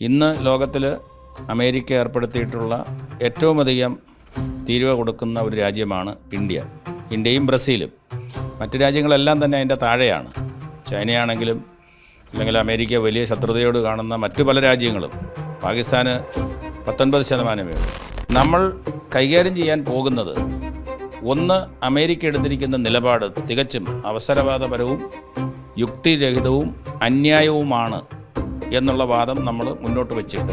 ഇന്ന് ലോകത്തിൽ അമേരിക്ക ഏർപ്പെടുത്തിയിട്ടുള്ള ഏറ്റവും അധികം തീരുവ കൊടുക്കുന്ന ഒരു രാജ്യമാണ് ഇന്ത്യ. ഇന്ത്യയും ബ്രസീലും. മറ്റു രാജ്യങ്ങളെല്ലാം തന്നെ അതിന്റെ താഴെയാണ്. ചൈനയാണെങ്കിലും അല്ലെങ്കിൽ അമേരിക്ക വലിയ ശത്രുതയോട് കാണുന്ന മറ്റു പല രാജ്യങ്ങളും പാകിസ്ഥാന് പത്തൊൻപത് ശതമാനമേ നമ്മൾ കൈകാര്യം ചെയ്യാൻ പോകുന്നത് ഒന്ന് അമേരിക്ക എടുത്തിരിക്കുന്ന നിലപാട് തികച്ചും അവസരവാദപരവും യുക്തിരഹിതവും അന്യായവുമാണ്. എന്നുള്ള വാദം നമ്മൾ മുന്നോട്ട് വെച്ചിട്ട്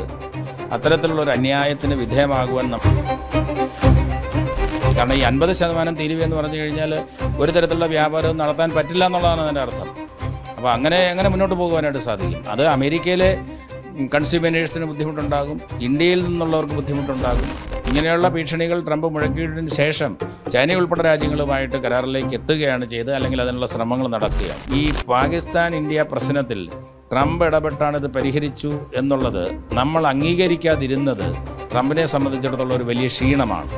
അത്തരത്തിലുള്ള ഒരു അന്യായത്തിന് വിധേയമാകുവാൻ നമ്മൾ കാരണം ഈ അൻപത് ശതമാനം തീരുവ എന്ന് പറഞ്ഞു കഴിഞ്ഞാൽ ഒരു തരത്തിലുള്ള വ്യാപാരവും നടത്താൻ പറ്റില്ല എന്നുള്ളതാണ് അതിന്റെ അർത്ഥം. അപ്പോൾ അങ്ങനെ എങ്ങനെ മുന്നോട്ട് പോകുവാനായിട്ട് സാധിക്കും. അത് അമേരിക്കയിലെ കൺസ്യൂമേഴ്സിന് ബുദ്ധിമുട്ടുണ്ടാകും ഇന്ത്യയിൽ നിന്നുള്ളവർക്ക് ബുദ്ധിമുട്ടുണ്ടാകും. ഇങ്ങനെയുള്ള ഭീഷണികൾ ട്രംപ് മുഴക്കിയതിന് ശേഷം ചൈന ഉൾപ്പെടെ രാജ്യങ്ങളുമായിട്ട് കരാറിലേക്ക് എത്തുകയാണ് ചെയ്ത് അല്ലെങ്കിൽ അതിനുള്ള ശ്രമങ്ങൾ നടക്കുക ഈ പാകിസ്ഥാൻ ഇന്ത്യ പ്രശ്നത്തിൽ ട്രംപ് ഇടപെട്ടാണ് ഇത് പരിഹരിച്ചു എന്നുള്ളത് നമ്മൾ അംഗീകരിക്കാതിരുന്നത് ട്രംപിനെ സംബന്ധിച്ചിടത്തോളം ഒരു വലിയ ക്ഷീണമാണ്.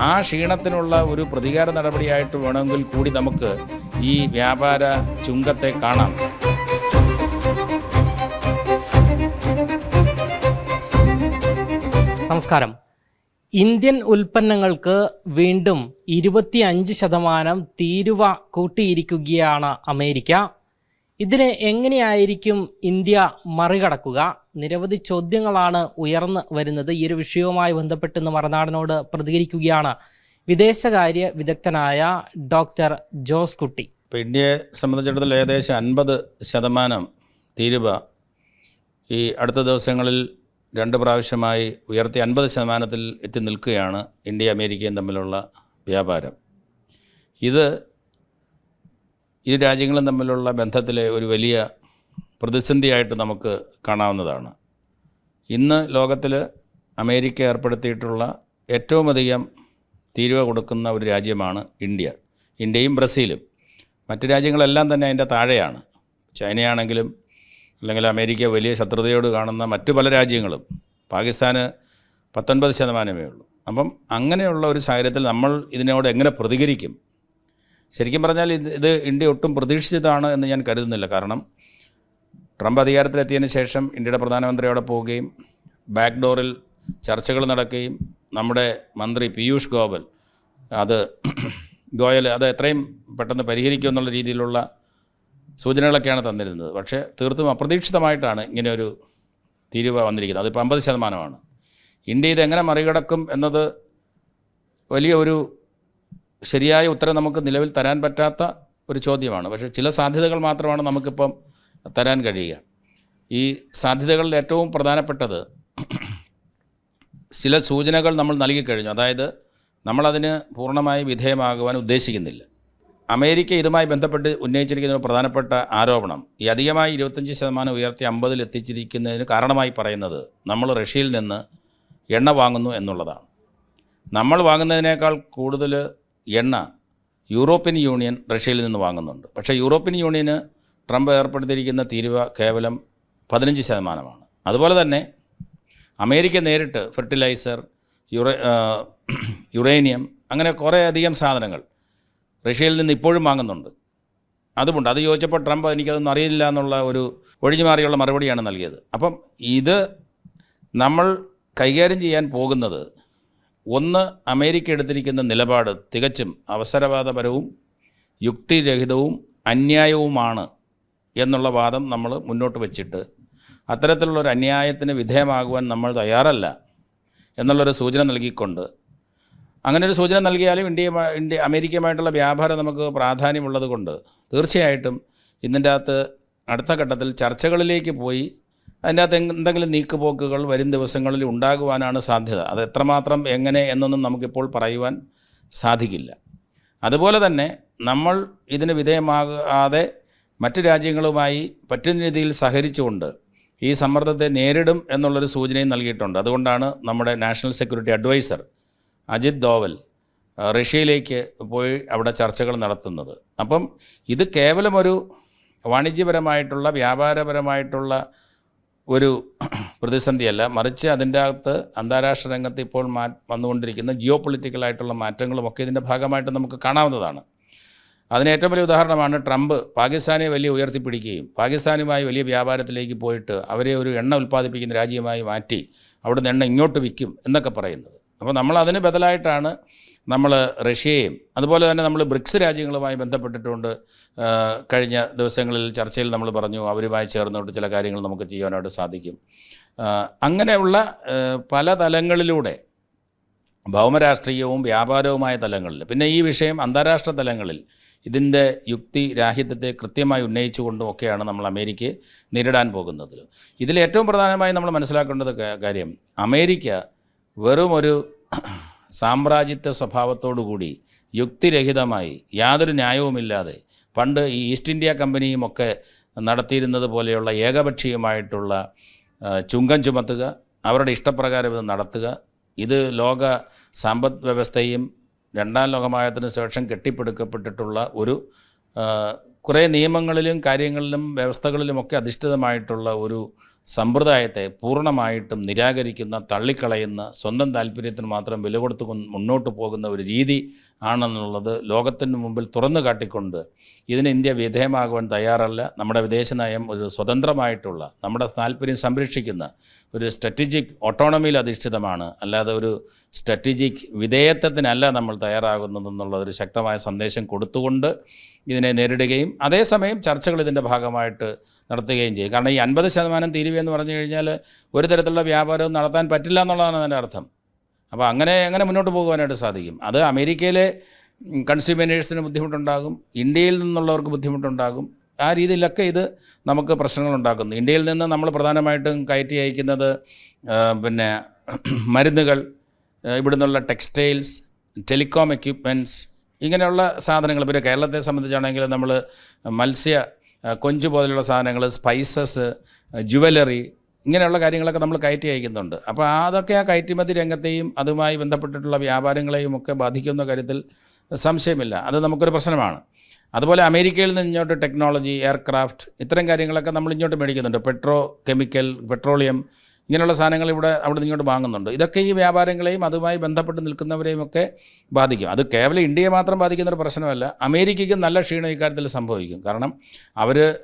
ആ ക്ഷീണത്തിനുള്ള ഒരു പ്രതികാര നടപടിയായിട്ട് വേണമെങ്കിൽ കൂടി നമുക്ക് ഈ വ്യാപാര ചുങ്കത്തെ കാണാം. നമസ്കാരം. ഇന്ത്യൻ ഉൽപ്പന്നങ്ങൾക്ക് വീണ്ടും ഇരുപത്തിയഞ്ച് ശതമാനം തീരുവ കൂട്ടിയിരിക്കുകയാണ് അമേരിക്ക. ഇതിനെ എങ്ങനെയായിരിക്കും ഇന്ത്യ മറികടക്കുക? നിരവധി ചോദ്യങ്ങളാണ് ഉയർന്നു വരുന്നത്. ഈ ഒരു വിഷയവുമായി ബന്ധപ്പെട്ട് ഇന്ന് മറുനാടനോട് പ്രതികരിക്കുകയാണ് വിദേശകാര്യ വിദഗ്ധനായ ഡോക്ടർ ജോസ് കുട്ടി. ഇപ്പോൾ ഇന്ത്യയെ സംബന്ധിച്ചിടത്തോളം ഏകദേശം അൻപത് ശതമാനം തീരുവ ഈ അടുത്ത ദിവസങ്ങളിൽ രണ്ട് പ്രാവശ്യമായി ഉയർത്തി അൻപത് ശതമാനത്തിൽ എത്തി നിൽക്കുകയാണ് ഇന്ത്യ അമേരിക്കയും തമ്മിലുള്ള വ്യാപാരം. ഇത് ഇരു രാജ്യങ്ങളും തമ്മിലുള്ള ബന്ധത്തിലെ ഒരു വലിയ പ്രതിസന്ധിയായിട്ട് നമുക്ക് കാണാവുന്നതാണ്. ഇന്ന് ലോകത്തിൽ അമേരിക്ക ഏർപ്പെടുത്തിയിട്ടുള്ള ഏറ്റവും അധികം തീരുവ കൊടുക്കുന്ന ഒരു രാജ്യമാണ് ഇന്ത്യ. ഇന്ത്യയും ബ്രസീലും. മറ്റു രാജ്യങ്ങളെല്ലാം തന്നെ അതിന്റെ താഴെയാണ്. ചൈനയാണെങ്കിലും അല്ലെങ്കിൽ അമേരിക്ക വലിയ ശത്രുതയോട് കാണുന്ന മറ്റു പല രാജ്യങ്ങളും. പാകിസ്ഥാന് പത്തൊൻപത് ശതമാനമേ ഉള്ളൂ. അപ്പം അങ്ങനെയുള്ള ഒരു സാഹചര്യത്തിൽ നമ്മൾ ഇതിനോട് എങ്ങനെ പ്രതികരിക്കും? ശരിക്കും പറഞ്ഞാൽ ഇത് ഇത് ഇന്ത്യ ഒട്ടും പ്രതീക്ഷിച്ചതാണ് എന്ന് ഞാൻ കരുതുന്നില്ല. കാരണം ട്രംപ് അധികാരത്തിലെത്തിയതിന് ശേഷം ഇന്ത്യയുടെ പ്രധാനമന്ത്രി അവിടെ പോവുകയും ബാക്ക് ഡോറിൽ ചർച്ചകൾ നടക്കുകയും നമ്മുടെ മന്ത്രി പീയൂഷ് ഗോവൽ അത് ഗോയൽ അത് എത്രയും പെട്ടെന്ന് പരിഹരിക്കും എന്നുള്ള രീതിയിലുള്ള സൂചനകളൊക്കെയാണ് തന്നിരുന്നത്. പക്ഷേ തീർത്തും അപ്രതീക്ഷിതമായിട്ടാണ് ഇങ്ങനെ ഒരു തീരുവ വന്നിരിക്കുന്നത്. അതിപ്പോൾ അമ്പത് ശതമാനമാണ്. ഇന്ത്യ ഇതെങ്ങനെ മറികടക്കും എന്നത് വലിയ ഒരു ശരിയായ ഉത്തരം നമുക്ക് നിലവിൽ തരാൻ പറ്റാത്ത ഒരു ചോദ്യമാണ്. പക്ഷേ ചില സാധ്യതകൾ മാത്രമാണ് നമുക്കിപ്പം തരാൻ കഴിയുക. ഈ സാധ്യതകളിൽ ഏറ്റവും പ്രധാനപ്പെട്ടത് ചില സൂചനകൾ നമ്മൾ നൽകിക്കഴിഞ്ഞു അതായത് നമ്മളതിന് പൂർണമായി വിധേയമാകുവാൻ ഉദ്ദേശിക്കുന്നില്ല. അമേരിക്ക ഇതുമായി ബന്ധപ്പെട്ട് ഉന്നയിച്ചിരിക്കുന്ന പ്രധാനപ്പെട്ട ആരോപണം ഈ അധികമായി ഇരുപത്തഞ്ച് ശതമാനം ഉയർത്തി അമ്പതിൽ എത്തിച്ചിരിക്കുന്നതിന് കാരണമായി പറയുന്നത് നമ്മൾ റഷ്യയിൽ നിന്ന് എണ്ണ വാങ്ങുന്നു എന്നുള്ളതാണ്. നമ്മൾ വാങ്ങുന്നതിനേക്കാൾ കൂടുതൽ എണ്ണ യൂറോപ്യൻ യൂണിയൻ റഷ്യയിൽ നിന്ന് വാങ്ങുന്നുണ്ട്. പക്ഷേ യൂറോപ്യൻ യൂണിയന് ട്രംപ് ഏർപ്പെടുത്തിയിരിക്കുന്ന തീരുവ കേവലം പതിനഞ്ച് ശതമാനമാണ്. അതുപോലെ തന്നെ അമേരിക്ക നേരിട്ട് ഫെർട്ടിലൈസർ യുറേ യുറേനിയം അങ്ങനെ കുറേ അധികം സാധനങ്ങൾ റഷ്യയിൽ നിന്ന് ഇപ്പോഴും വാങ്ങുന്നുണ്ട്. അതുമുണ്ട് അത് ചോദിച്ചപ്പോൾ ട്രംപ് എനിക്കതൊന്നും അറിയില്ല എന്നുള്ള ഒരു ഒഴിഞ്ഞു മാറിയുള്ള മറുപടിയാണ് നൽകിയത്. അപ്പം ഇത് നമ്മൾ കൈകാര്യം ചെയ്യാൻ പോകുന്നത് ഒന്ന് അമേരിക്ക എടുത്തിരിക്കുന്ന നിലപാട് തികച്ചും അവസരവാദപരവും യുക്തിരഹിതവും അന്യായവുമാണ് എന്നുള്ള വാദം നമ്മൾ മുന്നോട്ട് വച്ചിട്ട് അത്തരത്തിലുള്ളൊരു അന്യായത്തിന് വിധേയമാകുവാൻ നമ്മൾ തയ്യാറല്ല എന്നുള്ളൊരു സൂചന നൽകിക്കൊണ്ട് അങ്ങനെ ഒരു സൂചന നൽകിയാലും ഇന്ത്യ ഇന്ത്യ അമേരിക്കയുമായിട്ടുള്ള വ്യാപാരം നമുക്ക് പ്രാധാന്യമുള്ളത് കൊണ്ട് തീർച്ചയായിട്ടും ഇതിന്റെ അകത്ത് അടുത്ത ഘട്ടത്തിൽ ചർച്ചകളിലേക്ക് പോയി എന്ത് എന്തെങ്കിലും നീക്കുപോക്കുകൾ വരും ദിവസങ്ങളിൽ ഉണ്ടാകുവാനാണ് സാധ്യത. അത് എത്രമാത്രം എങ്ങനെ എന്നൊന്നും നമുക്കിപ്പോൾ പറയുവാൻ സാധിക്കില്ല. അതുപോലെ തന്നെ നമ്മൾ ഇതിന് വിധേയമാകാതെ മറ്റ് രാജ്യങ്ങളുമായി പറ്റുന്ന രീതിയിൽ സഹകരിച്ചുകൊണ്ട് ഈ സമ്മർദ്ദത്തെ നേരിടും എന്നുള്ളൊരു സൂചനയും നൽകിയിട്ടുണ്ട്. അതുകൊണ്ടാണ് നമ്മുടെ national security adviser Ajit Doval റഷ്യയിലേക്ക് പോയി അവിടെ ചർച്ചകൾ നടത്തുന്നത്. അപ്പം ഇത് കേവലമൊരു വാണിജ്യപരമായിട്ടുള്ള വ്യാപാരപരമായിട്ടുള്ള ഒരു പ്രതിസന്ധിയല്ല. മറിച്ച് അതിന്റെ അകത്ത് അന്താരാഷ്ട്ര രംഗത്ത് ഇപ്പോൾ മാ വന്നുകൊണ്ടിരിക്കുന്ന ജിയോ പൊളിറ്റിക്കലായിട്ടുള്ള മാറ്റങ്ങളുമൊക്കെ ഇതിന്റെ ഭാഗമായിട്ട് നമുക്ക് കാണാവുന്നതാണ്. അതിന് ഏറ്റവും വലിയ ഉദാഹരണമാണ് ട്രംപ് പാകിസ്ഥാനെ വലിയ ഉയർത്തിപ്പിടിക്കുകയും പാകിസ്ഥാനുമായി വലിയ വ്യാപാരത്തിലേക്ക് പോയിട്ട് അവരെ ഒരു എണ്ണ ഉൽപ്പാദിപ്പിക്കുന്ന രാജ്യമായി മാറ്റി അവിടുന്ന് എണ്ണ ഇങ്ങോട്ട് വിൽക്കും എന്നൊക്കെ പറയുന്നത്. അപ്പോൾ നമ്മൾ അതിന് ബദലായിട്ടാണ് നമ്മൾ റഷ്യയെയും അതുപോലെ തന്നെ നമ്മൾ ബ്രിക്സ് രാജ്യങ്ങളുമായി ബന്ധപ്പെട്ടിട്ടുണ്ട്. കഴിഞ്ഞ ദിവസങ്ങളിൽ ചർച്ചയിൽ നമ്മൾ പറഞ്ഞു അവരുമായി ചേർന്നുകൊണ്ട് ചില കാര്യങ്ങൾ നമുക്ക് ചെയ്യാനായിട്ട് സാധിക്കും. അങ്ങനെയുള്ള പല തലങ്ങളിലൂടെ ഭൗമരാഷ്ട്രീയവും വ്യാപാരവുമായ തലങ്ങളിൽ പിന്നെ ഈ വിഷയം അന്താരാഷ്ട്ര തലങ്ങളിൽ ഇതിന്റെ യുക്തി രാഹിത്യത്തെ കൃത്യമായി ഉന്നയിച്ചുകൊണ്ടും ഒക്കെയാണ് നമ്മൾ അമേരിക്കയെ നേരിടാൻ പോകുന്നത്. ഇതിൽ ഏറ്റവും പ്രധാനമായി നമ്മൾ മനസ്സിലാക്കേണ്ടത് കാര്യം അമേരിക്ക വെറും ഒരു സാമ്രാജ്യത്വ സ്വഭാവത്തോടുകൂടി യുക്തിരഹിതമായി യാതൊരു ന്യായവുമില്ലാതെ പണ്ട് ഈ ഈസ്റ്റ് ഇന്ത്യ കമ്പനിയും ഒക്കെ നടത്തിയിരുന്നത് പോലെയുള്ള ഏകപക്ഷീയമായിട്ടുള്ള ചുങ്കം ചുമത്തുക അവരുടെ ഇഷ്ടപ്രകാരം ഇത് നടത്തുക ഇത് ലോക സമ്പദ് വ്യവസ്ഥയും രണ്ടാം ലോകമായതിനു ശേഷം കെട്ടിപ്പടുക്കപ്പെട്ടിട്ടുള്ള ഒരു കുറേ നിയമങ്ങളിലും കാര്യങ്ങളിലും വ്യവസ്ഥകളിലുമൊക്കെ അധിഷ്ഠിതമായിട്ടുള്ള ഒരു സമ്പ്രദായത്തെ പൂർണമായിട്ടും നിരാകരിക്കുന്ന തള്ളിക്കളയുന്ന സ്വന്തം താല്പര്യത്തിന് മാത്രം വില കൊടുത്ത് മുന്നോട്ട് പോകുന്ന ഒരു രീതി ആണെന്നുള്ളത് ലോകത്തിന് മുമ്പിൽ തുറന്നു കാട്ടിക്കൊണ്ട് ഇതിന് ഇന്ത്യ വിധേയമാകുവാൻ തയ്യാറല്ല. നമ്മുടെ വിദേശ നയം ഒരു സ്വതന്ത്രമായിട്ടുള്ള നമ്മുടെ താല്പര്യം സംരക്ഷിക്കുന്ന ഒരു സ്ട്രാറ്റജിക് ഓട്ടോണമിയിൽ അധിഷ്ഠിതമാണ്. അല്ലാതെ ഒരു സ്ട്രാറ്റജിക് വിധേയത്വത്തിനല്ല നമ്മൾ തയ്യാറാകുന്നതെന്നുള്ള ഒരു ശക്തമായ സന്ദേശം കൊടുത്തുകൊണ്ട് ഇതിനെ നേരിടുകയും അതേസമയം ചർച്ചകൾ ഇതിന്റെ ഭാഗമായിട്ട് നടത്തുകയും ചെയ്യും. കാരണം ഈ അൻപത് ശതമാനം തീരുവ എന്ന് പറഞ്ഞു കഴിഞ്ഞാൽ ഒരു തരത്തിലുള്ള വ്യാപാരവും നടത്താൻ പറ്റില്ല എന്നുള്ളതാണ് അതിന്റെ അർത്ഥം. അപ്പോൾ അങ്ങനെ അങ്ങനെ മുന്നോട്ട് പോകുവാനായിട്ട് സാധിക്കും. അത് അമേരിക്കയിലെ കൺസ്യൂമേഴ്സിന് ബുദ്ധിമുട്ടുണ്ടാകും. ഇന്ത്യയിൽ നിന്നുള്ളവർക്ക് ബുദ്ധിമുട്ടുണ്ടാകും. ആ രീതിയിലൊക്കെ ഇത് നമുക്ക് പ്രശ്നങ്ങളുണ്ടാക്കുന്നു. ഇന്ത്യയിൽ നിന്ന് നമ്മൾ പ്രധാനമായിട്ടും കയറ്റി അയക്കുന്നത് പിന്നെ മരുന്നുകൾ ഇവിടുന്നുള്ള ടെക്സ്റ്റൈൽസ് ടെലികോം എക്യുപ്മെന്റ്സ് ഇങ്ങനെയുള്ള സാധനങ്ങൾ. പിന്നെ കേരളത്തെ സംബന്ധിച്ചാണെങ്കിൽ നമ്മൾ മത്സ്യ കൊഞ്ച് പോലെയുള്ള സാധനങ്ങൾ സ്പൈസസ് ജുവലറി ഇങ്ങനെയുള്ള കാര്യങ്ങളൊക്കെ നമ്മൾ കയറ്റി അയക്കുന്നുണ്ട്. അപ്പോൾ അതൊക്കെ ആ കയറ്റുമതി രംഗത്തെയും അതുമായി ബന്ധപ്പെട്ടിട്ടുള്ള വ്യാപാരങ്ങളെയും ഒക്കെ ബാധിക്കുന്ന കാര്യത്തിൽ സംശയമില്ല. അത് നമുക്കൊരു പ്രശ്നമാണ്. അതുപോലെ അമേരിക്കയിൽ നിന്ന് ഇങ്ങോട്ട് ടെക്നോളജി എയർക്രാഫ്റ്റ് ഇത്തരം കാര്യങ്ങളൊക്കെ നമ്മൾ ഇങ്ങോട്ട് മേടിക്കുന്നുണ്ട്. പെട്രോ കെമിക്കൽ പെട്രോളിയം ഇങ്ങനെയുള്ള സാധനങ്ങൾ ഇവിടെ അവിടെ ഇങ്ങോട്ട് വാങ്ങുന്നുണ്ട്. ഇതൊക്കെ ഈ വ്യാപാരങ്ങളെയും അതുമായി ബന്ധപ്പെട്ട് നിൽക്കുന്നവരെയും ഒക്കെ ബാധിക്കും. അത് കേവലം ഇന്ത്യയെ മാത്രം ബാധിക്കുന്ന ഒരു പ്രശ്നമല്ല. അമേരിക്കയ്ക്കും നല്ല ക്ഷീണം ഇക്കാര്യത്തിൽ സംഭവിക്കും. കാരണം അവർ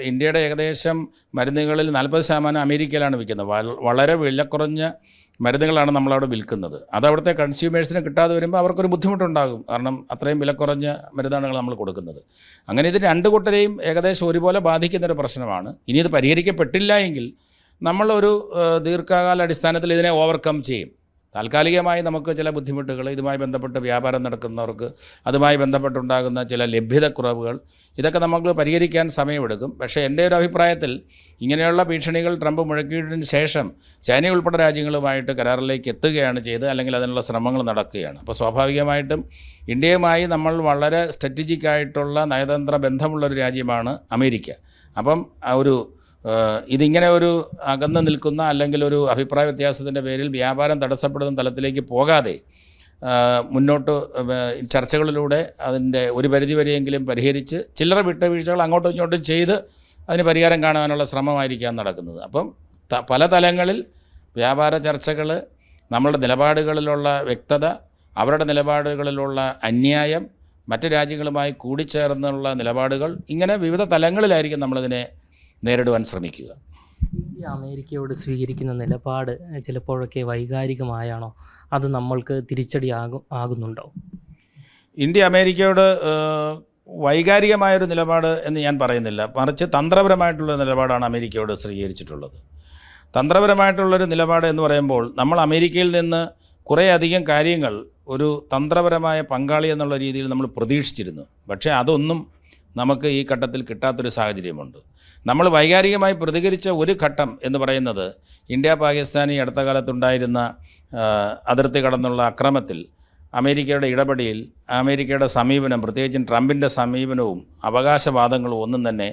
ഇന്ത്യയുടെ ഏകദേശം മരുന്നുകളിൽ നാൽപ്പത് ശതമാനം അമേരിക്കയിലാണ് വിൽക്കുന്നത്. വൽ- വളരെ വിലക്കുറഞ്ഞ മരുന്നുകളാണ് നമ്മളവിടെ വിൽക്കുന്നത്. അത് അവിടുത്തെ കൺസ്യൂമേഴ്സിന് കിട്ടാതെ വരുമ്പോൾ അവർക്കൊരു ബുദ്ധിമുട്ടുണ്ടാകും. കാരണം അത്രയും വിലക്കുറഞ്ഞ മരുന്നാണ് നമ്മൾ കൊടുക്കുന്നത്. അങ്ങനെ ഇത് രണ്ട് കൂട്ടരെയും ഏകദേശം ഒരുപോലെ ബാധിക്കുന്നൊരു പ്രശ്നമാണ്. ഇനി ഇത് പരിഹരിക്കപ്പെട്ടില്ല എങ്കിൽ നമ്മളൊരു ദീർഘകാലാടിസ്ഥാനത്തിൽ ഇതിനെ ഓവർകം ചെയ്യും. താൽക്കാലികമായി നമുക്ക് ചില ബുദ്ധിമുട്ടുകൾ ഇതുമായി ബന്ധപ്പെട്ട് വ്യാപാരം നടക്കുന്നവർക്ക് അതുമായി ബന്ധപ്പെട്ടുണ്ടാകുന്ന ചില ലഭ്യതക്കുറവുകൾ ഇതൊക്കെ നമുക്ക് പരിഹരിക്കാൻ സമയമെടുക്കും. പക്ഷേ എന്റെ ഒരു അഭിപ്രായത്തിൽ ഇങ്ങനെയുള്ള ഭീഷണികൾ ട്രംപ് മുഴക്കിയതിന് ശേഷം ചൈന ഉൾപ്പെടെ രാജ്യങ്ങളുമായിട്ട് കരാറിലേക്ക് എത്തുകയാണ് ചെയ്ത് അല്ലെങ്കിൽ അതിനുള്ള ശ്രമങ്ങൾ നടക്കുകയാണ്. അപ്പോൾ സ്വാഭാവികമായിട്ടും ഇന്ത്യയുമായി നമ്മൾ വളരെ സ്ട്രാറ്റജിക് ആയിട്ടുള്ള നയതന്ത്ര ബന്ധമുള്ളൊരു രാജ്യമാണ് അമേരിക്ക. അപ്പം ഒരു ഇതിങ്ങനെ ഒരു അകന്നു നിൽക്കുന്ന അല്ലെങ്കിൽ ഒരു അഭിപ്രായ വ്യത്യാസത്തിന്റെ പേരിൽ വ്യാപാരം തടസ്സപ്പെടുന്ന തലത്തിലേക്ക് പോകാതെ മുന്നോട്ട് ചർച്ചകളിലൂടെ അതിന്റെ ഒരു പരിധി വരെയെങ്കിലും പരിഹരിച്ച് ചില്ലറ വിട്ടുവീഴ്ചകൾ അങ്ങോട്ടും ഇങ്ങോട്ടും ചെയ്ത് അതിന് പരിഹാരം കാണാനുള്ള ശ്രമമായിരിക്കാം നടക്കുന്നത്. അപ്പം പല തലങ്ങളിൽ വ്യാപാര ചർച്ചകൾ നമ്മളുടെ നിലപാടുകളിലുള്ള വ്യക്തത അവരുടെ നിലപാടുകളിലുള്ള അന്യായം മറ്റു രാജ്യങ്ങളുമായി കൂടിച്ചേർന്നുള്ള നിലപാടുകൾ ഇങ്ങനെ വിവിധ തലങ്ങളിലായിരിക്കും നമ്മളിതിനെ നേരിടുവാൻ ശ്രമിക്കുക. ഇന്ത്യ അമേരിക്കയോട് സ്വീകരിക്കുന്ന നിലപാട് ചിലപ്പോഴൊക്കെ വൈകാരികമായാണോ? അത് നമ്മൾക്ക് തിരിച്ചടി ആകും ആകുന്നുണ്ടോ? ഇന്ത്യ അമേരിക്കയോട് വൈകാരികമായൊരു നിലപാട് എന്ന് ഞാൻ പറയുന്നില്ല. മറിച്ച് തന്ത്രപരമായിട്ടുള്ള നിലപാടാണ് അമേരിക്കയോട് സ്വീകരിച്ചിട്ടുള്ളത്. തന്ത്രപരമായിട്ടുള്ളൊരു നിലപാട് എന്ന് പറയുമ്പോൾ നമ്മൾ അമേരിക്കയിൽ നിന്ന് കുറേയധികം കാര്യങ്ങൾ ഒരു തന്ത്രപരമായ പങ്കാളി എന്നുള്ള രീതിയിൽ നമ്മൾ പ്രതീക്ഷിച്ചിരുന്നു. പക്ഷേ അതൊന്നും നമുക്ക് ഈ ഘട്ടത്തിൽ കിട്ടാത്തൊരു സാഹചര്യമുണ്ട്. നമ്മൾ വൈകാരികമായി പ്രതികരിച്ച ഒരു ഘട്ടം എന്ന് പറയുന്നത് ഇന്ത്യ പാകിസ്ഥാൻ ഈ അടുത്ത കാലത്തുണ്ടായിരുന്ന അതിർത്തി കടന്നുള്ള അക്രമത്തിൽ അമേരിക്കയുടെ ഇടപെടലിൽ അമേരിക്കയുടെ സമീപനം പ്രത്യേകിച്ചും ട്രംപിന്റെ സമീപനവും അവകാശവാദങ്ങളും ഒന്നും തന്നെ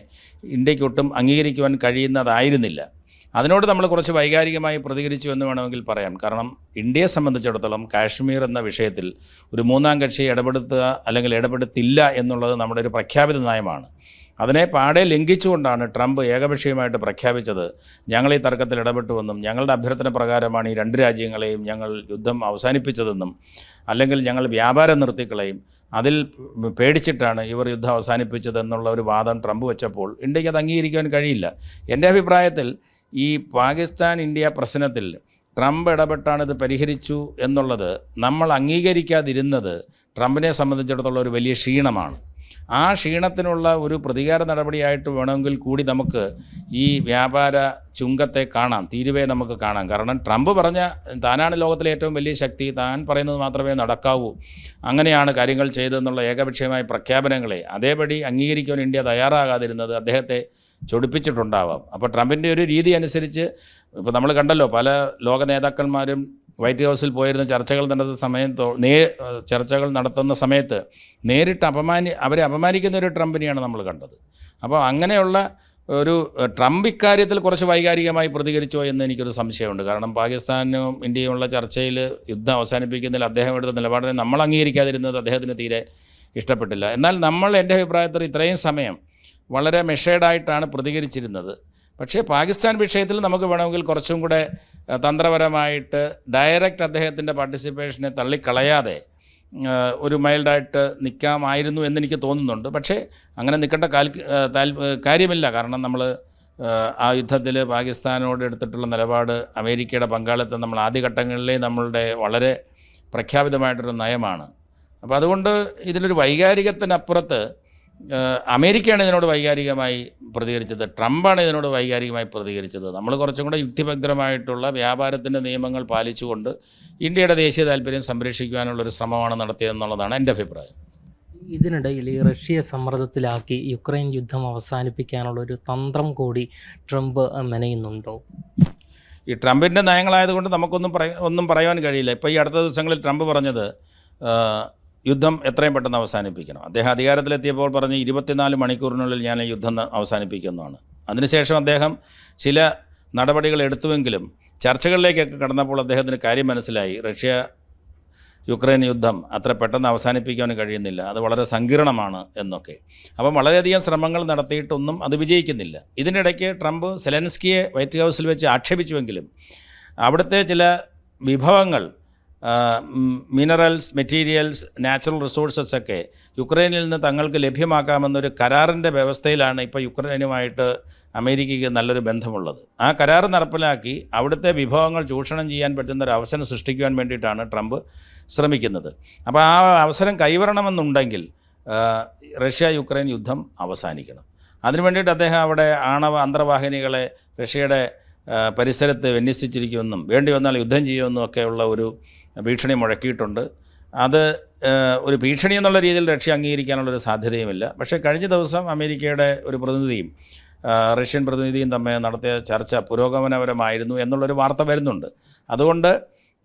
ഇന്ത്യക്കൊട്ടും അംഗീകരിക്കുവാൻ കഴിയുന്നതായിരുന്നില്ല. അതിനോട് നമ്മൾ കുറച്ച് വൈകാരികമായി പ്രതികരിച്ചു എന്ന് വേണമെങ്കിൽ പറയാം. കാരണം ഇന്ത്യയെ സംബന്ധിച്ചിടത്തോളം കാശ്മീർ എന്ന വിഷയത്തിൽ ഒരു മൂന്നാം കക്ഷി ഇടപെടുത്തുക അല്ലെങ്കിൽ ഇടപെടുത്തില്ല എന്നുള്ളത് നമ്മുടെ ഒരു പ്രഖ്യാപിത നയമാണ്. അതിനെ പാടെ ലംഘിച്ചുകൊണ്ടാണ് ട്രംപ് ഏകപക്ഷീയമായിട്ട് പ്രഖ്യാപിച്ചത്. ഞങ്ങൾ ഈ തർക്കത്തിൽ ഇടപെട്ടുവെന്നും ഞങ്ങളുടെ അഭ്യർത്ഥന പ്രകാരമാണ് ഈ രണ്ട് രാജ്യങ്ങളെയും ഞങ്ങൾ യുദ്ധം അവസാനിപ്പിച്ചതെന്നും അല്ലെങ്കിൽ ഞങ്ങൾ വ്യാപാരം നിർത്തിക്കളയും അതിൽ പേടിച്ചിട്ടാണ് ഇവർ യുദ്ധം അവസാനിപ്പിച്ചതെന്നുള്ള ഒരു വാദം ട്രംപ് വെച്ചപ്പോൾ ഇന്ത്യയ്ക്ക് അത് അംഗീകരിക്കാൻ കഴിയില്ല. എന്റെ അഭിപ്രായത്തിൽ ഈ പാകിസ്ഥാൻ ഇന്ത്യ പ്രശ്നത്തിൽ ട്രംപ് ഇടപെട്ടാണ് ഇത് പരിഹരിച്ചു എന്നുള്ളത് നമ്മൾ അംഗീകരിക്കാതിരുന്നത് ട്രംപിനെ സംബന്ധിച്ചിടത്തോളം ഒരു വലിയ ക്ഷീണമാണ്. ആ ക്ഷീണത്തിനുള്ള ഒരു പ്രതികാര നടപടിയായിട്ട് വേണമെങ്കിൽ കൂടി നമുക്ക് ഈ വ്യാപാര ചുങ്കത്തെ കാണാം തീരുവേ നമുക്ക് കാണാം. കാരണം ട്രംപ് പറഞ്ഞ താനാണ് ലോകത്തിലെ ഏറ്റവും വലിയ ശക്തി താൻ പറയുന്നത് മാത്രമേ നടക്കാവൂ. അങ്ങനെയാണ് കാര്യങ്ങൾ ചെയ്തതെന്നുള്ള ഏകപക്ഷീയമായ പ്രഖ്യാപനങ്ങളെ അതേപടി അംഗീകരിക്കാൻ ഇന്ത്യ തയ്യാറാകാതിരുന്നത് അദ്ദേഹത്തെ ചൊടിപ്പിച്ചിട്ടുണ്ടാവാം. അപ്പോൾ ട്രംപിന്റെ ഒരു രീതി അനുസരിച്ച് ഇപ്പോൾ നമ്മൾ കണ്ടല്ലോ പല ലോക നേതാക്കന്മാരും വൈറ്റ് ഹൗസിൽ പോയിരുന്ന ചർച്ചകൾ നടത്തുന്ന സമയത്ത് നേ ചർച്ചകൾ നടത്തുന്ന സമയത്ത് നേരിട്ട് അപമാനി അവരെ അപമാനിക്കുന്ന ഒരു ട്രംപിനെയാണ് നമ്മൾ കണ്ടത്. അപ്പോൾ അങ്ങനെയുള്ള ഒരു ട്രംപ് ഇക്കാര്യത്തിൽ കുറച്ച് വൈകാരികമായി പ്രതികരിച്ചോ എന്ന് എനിക്കൊരു സംശയമുണ്ട്. കാരണം പാകിസ്ഥാനും ഇന്ത്യയുമുള്ള ചർച്ചയിൽ യുദ്ധം അവസാനിപ്പിക്കുന്നതിൽ അദ്ദേഹം എടുത്ത നിലപാടിനെ നമ്മൾ അംഗീകരിക്കാതിരുന്നത് അദ്ദേഹത്തിന് തീരെ ഇഷ്ടപ്പെട്ടില്ല. എന്നാൽ നമ്മൾ എന്റെ അഭിപ്രായത്തിൽ ഇത്രയും സമയം വളരെ മെഷേഡായിട്ടാണ് പ്രതികരിച്ചിരുന്നത്. പക്ഷേ പാകിസ്ഥാൻ വിഷയത്തിൽ നമുക്ക് വേണമെങ്കിൽ കുറച്ചും കൂടെ തന്ത്രപരമായിട്ട് ഡയറക്റ്റ് അദ്ദേഹത്തിന്റെ പാർട്ടിസിപ്പേഷനെ തള്ളിക്കളയാതെ ഒരു മൈൽഡായിട്ട് നിൽക്കാമായിരുന്നു എന്നെനിക്ക് തോന്നുന്നുണ്ട്. പക്ഷേ അങ്ങനെ നിൽക്കേണ്ട കാര്യമില്ല. കാരണം നമ്മൾ ആ യുദ്ധത്തിൽ പാകിസ്ഥാനോട് എടുത്തിട്ടുള്ള നിലപാട് അമേരിക്കയുടെ പങ്കാളിത്തം നമ്മൾ ആദ്യഘട്ടങ്ങളിലെ നമ്മളുടെ വളരെ പ്രഖ്യാപിതമായിട്ടൊരു നയമാണ്. അപ്പോൾ അതുകൊണ്ട് ഇതിലൊരു വൈകാരികത്തിനപ്പുറത്ത് അമേരിക്കയാണ് ഇതിനോട് വൈകാരികമായി പ്രതികരിച്ചത്. ട്രംപാണ് ഇതിനോട് വൈകാരികമായി പ്രതികരിച്ചത്. നമ്മൾ കുറച്ചും കൂടെ യുക്തിഭദ്രമായിട്ടുള്ള വ്യാപാരത്തിന്റെ നിയമങ്ങൾ പാലിച്ചുകൊണ്ട് ഇന്ത്യയുടെ ദേശീയ താല്പര്യം സംരക്ഷിക്കുവാനുള്ളൊരു ശ്രമമാണ് നടത്തിയതെന്നുള്ളതാണ് എന്റെ അഭിപ്രായം. ഇതിനിടയിൽ ഈ റഷ്യയെ സമ്മർദ്ദത്തിലാക്കി യുക്രൈൻ യുദ്ധം അവസാനിപ്പിക്കാനുള്ള ഒരു തന്ത്രം കൂടി ട്രംപ് മെനയുന്നുണ്ടോ? ഈ ട്രംപിന്റെ നയങ്ങളായതുകൊണ്ട് നമുക്കൊന്നും പറയ ഒന്നും പറയാൻ കഴിയില്ല. ഇപ്പോൾ ഈ അടുത്ത ദിവസങ്ങളിൽ ട്രംപ് പറഞ്ഞത് യുദ്ധം എത്രയും പെട്ടെന്ന് അവസാനിപ്പിക്കണം. അദ്ദേഹം അധികാരത്തിലെത്തിയപ്പോൾ പറഞ്ഞ് ഇരുപത്തിനാല് മണിക്കൂറിനുള്ളിൽ ഞാൻ യുദ്ധം അവസാനിപ്പിക്കുന്നതാണ്. അതിനുശേഷം അദ്ദേഹം ചില നടപടികൾ എടുത്തുവെങ്കിലും ചർച്ചകളിലേക്കൊക്കെ കടന്നപ്പോൾ അദ്ദേഹത്തിന് കാര്യം മനസ്സിലായി. റഷ്യ യുക്രൈൻ യുദ്ധം അത്ര പെട്ടെന്ന് അവസാനിപ്പിക്കാൻ കഴിയുന്നില്ല. അത് വളരെ സങ്കീർണമാണ് എന്നൊക്കെ. അപ്പം വളരെയധികം ശ്രമങ്ങൾ നടത്തിയിട്ടൊന്നും അത് വിജയിക്കുന്നില്ല. ഇതിനിടയ്ക്ക് ട്രംപ് സെലൻസ്കിയെ വൈറ്റ് ഹൗസിൽ വെച്ച് ആക്ഷേപിച്ചുവെങ്കിലും അവിടുത്തെ ചില വിഭവങ്ങൾ മിനറൽസ് മെറ്റീരിയൽസ് നാച്ചുറൽ റിസോഴ്സസ് ഒക്കെ യുക്രൈനിൽ നിന്ന് തങ്ങൾക്ക് ലഭ്യമാക്കാമെന്നൊരു കരാറിന്റെ വ്യവസ്ഥയിലാണ് ഇപ്പോൾ യുക്രൈനുമായിട്ട് അമേരിക്കയ്ക്ക് നല്ലൊരു ബന്ധമുള്ളത്. ആ കരാർ നടപ്പിലാക്കി അവിടുത്തെ വിഭവങ്ങൾ ചൂഷണം ചെയ്യാൻ പറ്റുന്ന ഒരു അവസരം സൃഷ്ടിക്കുവാൻ വേണ്ടിയിട്ടാണ് ട്രംപ് ശ്രമിക്കുന്നത്. അപ്പോൾ ആ അവസരം കൈവരണമെന്നുണ്ടെങ്കിൽ റഷ്യ യുക്രൈൻ യുദ്ധം അവസാനിക്കണം. അതിനു വേണ്ടിയിട്ട് അദ്ദേഹം അവിടെ ആണവ അന്തർവാഹിനികളെ റഷ്യയുടെ പരിസരത്ത് വിന്യസിച്ചിരിക്കുമെന്നും വേണ്ടി വന്നാൽ യുദ്ധം ചെയ്യുമെന്നും ഒക്കെയുള്ള ഒരു ഭീഷണി മുഴക്കിയിട്ടുണ്ട്. അത് ഒരു ഭീഷണി എന്നുള്ള രീതിയിൽ റഷ്യ അംഗീകരിക്കാനുള്ളൊരു സാധ്യതയുമില്ല. പക്ഷേ കഴിഞ്ഞ ദിവസം അമേരിക്കയുടെ ഒരു പ്രതിനിധിയും റഷ്യൻ പ്രതിനിധിയും തമ്മിൽ നടത്തിയ ചർച്ച പുരോഗമനപരമായിരുന്നു എന്നുള്ളൊരു വാർത്ത വരുന്നുണ്ട്. അതുകൊണ്ട്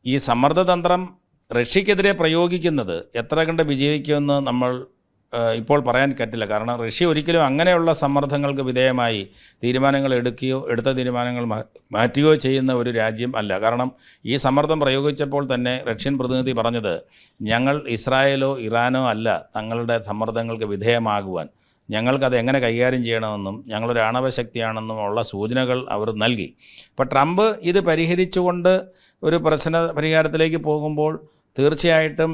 ഈ സമ്മർദ്ദതന്ത്രം റഷ്യക്കെതിരെ പ്രയോഗിക്കുന്നത് എത്ര കണ്ട് വിജയിക്കുമെന്ന് നമ്മൾ ഇപ്പോൾ പറയാൻ പറ്റില്ല. കാരണം റഷ്യ ഒരിക്കലും അങ്ങനെയുള്ള സമ്മർദ്ദങ്ങൾക്ക് വിധേയമായി തീരുമാനങ്ങൾ എടുക്കുകയോ എടുത്ത തീരുമാനങ്ങൾ മാറ്റുകയോ ചെയ്യുന്ന ഒരു രാജ്യം അല്ല. കാരണം ഈ സമ്മർദ്ദം പ്രയോഗിച്ചപ്പോൾ തന്നെ റഷ്യൻ പ്രതിനിധി പറഞ്ഞത് ഞങ്ങൾ ഇസ്രായേലോ ഇറാനോ അല്ല തങ്ങളുടെ സമ്മർദ്ദങ്ങൾക്ക് വിധേയമാകുവാൻ. ഞങ്ങൾക്കത് എങ്ങനെ കൈകാര്യം ചെയ്യണമെന്നും ഞങ്ങളൊരു ആണവശക്തിയാണെന്നും ഉള്ള സൂചനകൾ അവർ നൽകി. അപ്പോൾ ട്രംപ് ഇത് പരിഹരിച്ചുകൊണ്ട് ഒരു പ്രശ്ന പരിഹാരത്തിലേക്ക് പോകുമ്പോൾ തീർച്ചയായിട്ടും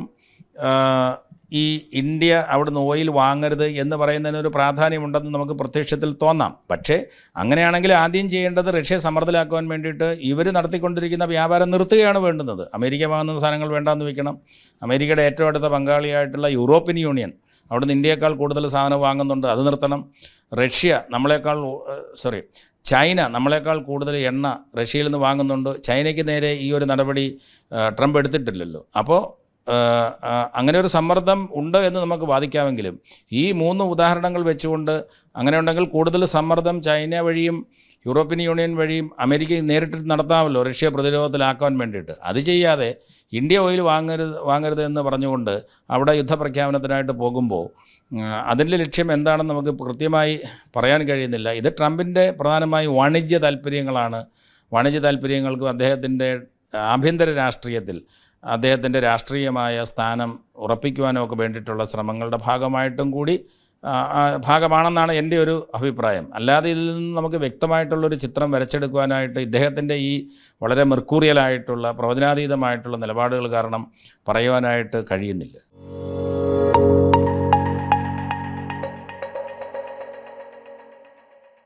ഈ ഇന്ത്യ അവിടുന്ന് ഓയിൽ വാങ്ങരുത് എന്ന് പറയുന്നതിനൊരു പ്രാധാന്യമുണ്ടെന്ന് നമുക്ക് പ്രത്യക്ഷത്തിൽ തോന്നാം. പക്ഷേ അങ്ങനെയാണെങ്കിൽ ആദ്യം ചെയ്യേണ്ടത് റഷ്യ സമ്മർദ്ദത്തിലാക്കുവാൻ വേണ്ടിയിട്ട് ഇവർ നടത്തിക്കൊണ്ടിരിക്കുന്ന വ്യാപാരം നിർത്തുകയാണ് വേണ്ടുന്നത്. അമേരിക്ക വാങ്ങുന്ന സാധനങ്ങൾ വേണ്ടാന്ന് വയ്ക്കണം അമേരിക്കയുടെ ഏറ്റവും അടുത്ത പങ്കാളിയായിട്ടുള്ള യൂറോപ്യൻ യൂണിയൻ അവിടുന്ന് ഇന്ത്യയേക്കാൾ കൂടുതൽ സാധനം വാങ്ങുന്നുണ്ട് അത് നിർത്തണം. റഷ്യ നമ്മളെക്കാൾ സോറി ചൈന നമ്മളെക്കാൾ കൂടുതൽ എണ്ണ റഷ്യയിൽ നിന്ന് വാങ്ങുന്നുണ്ട്. ചൈനയ്ക്ക് നേരെ ഈ ഒരു നടപടി ട്രംപ് എടുത്തിട്ടില്ലല്ലോ. അപ്പോൾ അങ്ങനെ ഒരു സമ്മർദ്ദം ഉണ്ട് എന്ന് നമുക്ക് വാദിക്കാമെങ്കിലും ഈ മൂന്ന് ഉദാഹരണങ്ങൾ വെച്ചുകൊണ്ട് അങ്ങനെ ഉണ്ടെങ്കിൽ കൂടുതൽ സമ്മർദ്ദം ചൈന വഴിയും യൂറോപ്യൻ യൂണിയൻ വഴിയും അമേരിക്ക നേരിട്ട് നടത്താമല്ലോ റഷ്യ പ്രതിരോധത്തിലാക്കാൻ വേണ്ടിയിട്ട്. അത് ചെയ്യാതെ ഇന്ത്യ ഓയിൽ വാങ്ങരുത് വാങ്ങരുത് എന്ന് പറഞ്ഞുകൊണ്ട് അവിടെ യുദ്ധപ്രഖ്യാപനത്തിനായിട്ട് പോകുമ്പോൾ അതിന്റെ ലക്ഷ്യം എന്താണെന്ന് നമുക്ക് കൃത്യമായി പറയാൻ കഴിയുന്നില്ല. ഇത് ട്രംപിന്റെ പ്രധാനമായി വാണിജ്യ താല്പര്യങ്ങളാണ്. വാണിജ്യ താല്പര്യങ്ങൾക്കും അദ്ദേഹത്തിന്റെ ആഭ്യന്തര രാഷ്ട്രീയത്തിൽ അദ്ദേഹത്തിന്റെ രാഷ്ട്രീയമായ സ്ഥാനം ഉറപ്പിക്കുവാനും ഒക്കെ വേണ്ടിയിട്ടുള്ള ശ്രമങ്ങളുടെ ഭാഗമായിട്ടും കൂടി ഭാഗമാണെന്നാണ് എന്റെ ഒരു അഭിപ്രായം. അല്ലാതെ ഇതിൽ നിന്ന് നമുക്ക് വ്യക്തമായിട്ടുള്ളൊരു ചിത്രം വരച്ചെടുക്കുവാനായിട്ട് ഇദ്ദേഹത്തിന്റെ ഈ വളരെ മെർക്കൂറിയലായിട്ടുള്ള പ്രവചനാതീതമായിട്ടുള്ള നിലപാടുകൾ കാരണം പറയുവാനായിട്ട് കഴിയുന്നില്ല.